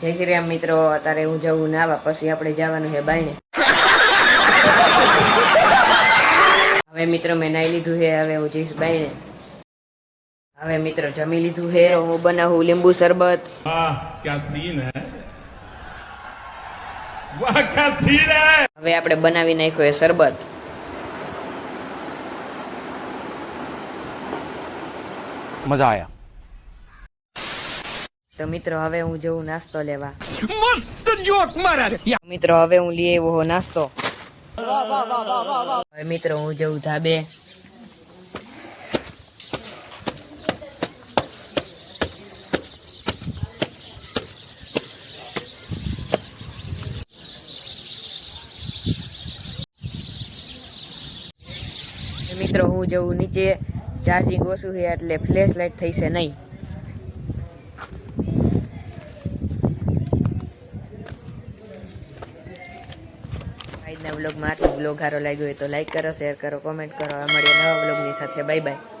જય શ્રી રામ મિત્રો અત્યારે હું જવું નાવા પછી આપણે જવાનું છે બાઈને હવે મિત્રો મેં નાઈ લીધું હે હવે હું જઈશ બાઈને હવે મિત્રો જમી લીધું હે હું બનાવું લીંબુ શરબત. હવે આપણે બનાવી નાખ્યો એ શરબત. મજા આયા. તો મિત્રો હવે હું જઉં નાસ્તો લેવા. મસ્ત જોક મારા મિત્રો હવે હું લઈ આવ્યો નાસ્તો. મિત્રો હું જઉં ધાબે. મિત્રો હું જઉં નીચે. ચાર્જિંગ ઓછું છે એટલે ફ્લેશ લાઇટ થઈ છે નહીં. આજના બ્લોગમાં આટલું બ્લોગ સારો લાગ્યો હોય તો લાઈક કરો શેર કરો કોમેન્ટ કરો. મળીએ નવા બ્લોગની સાથે. Bye bye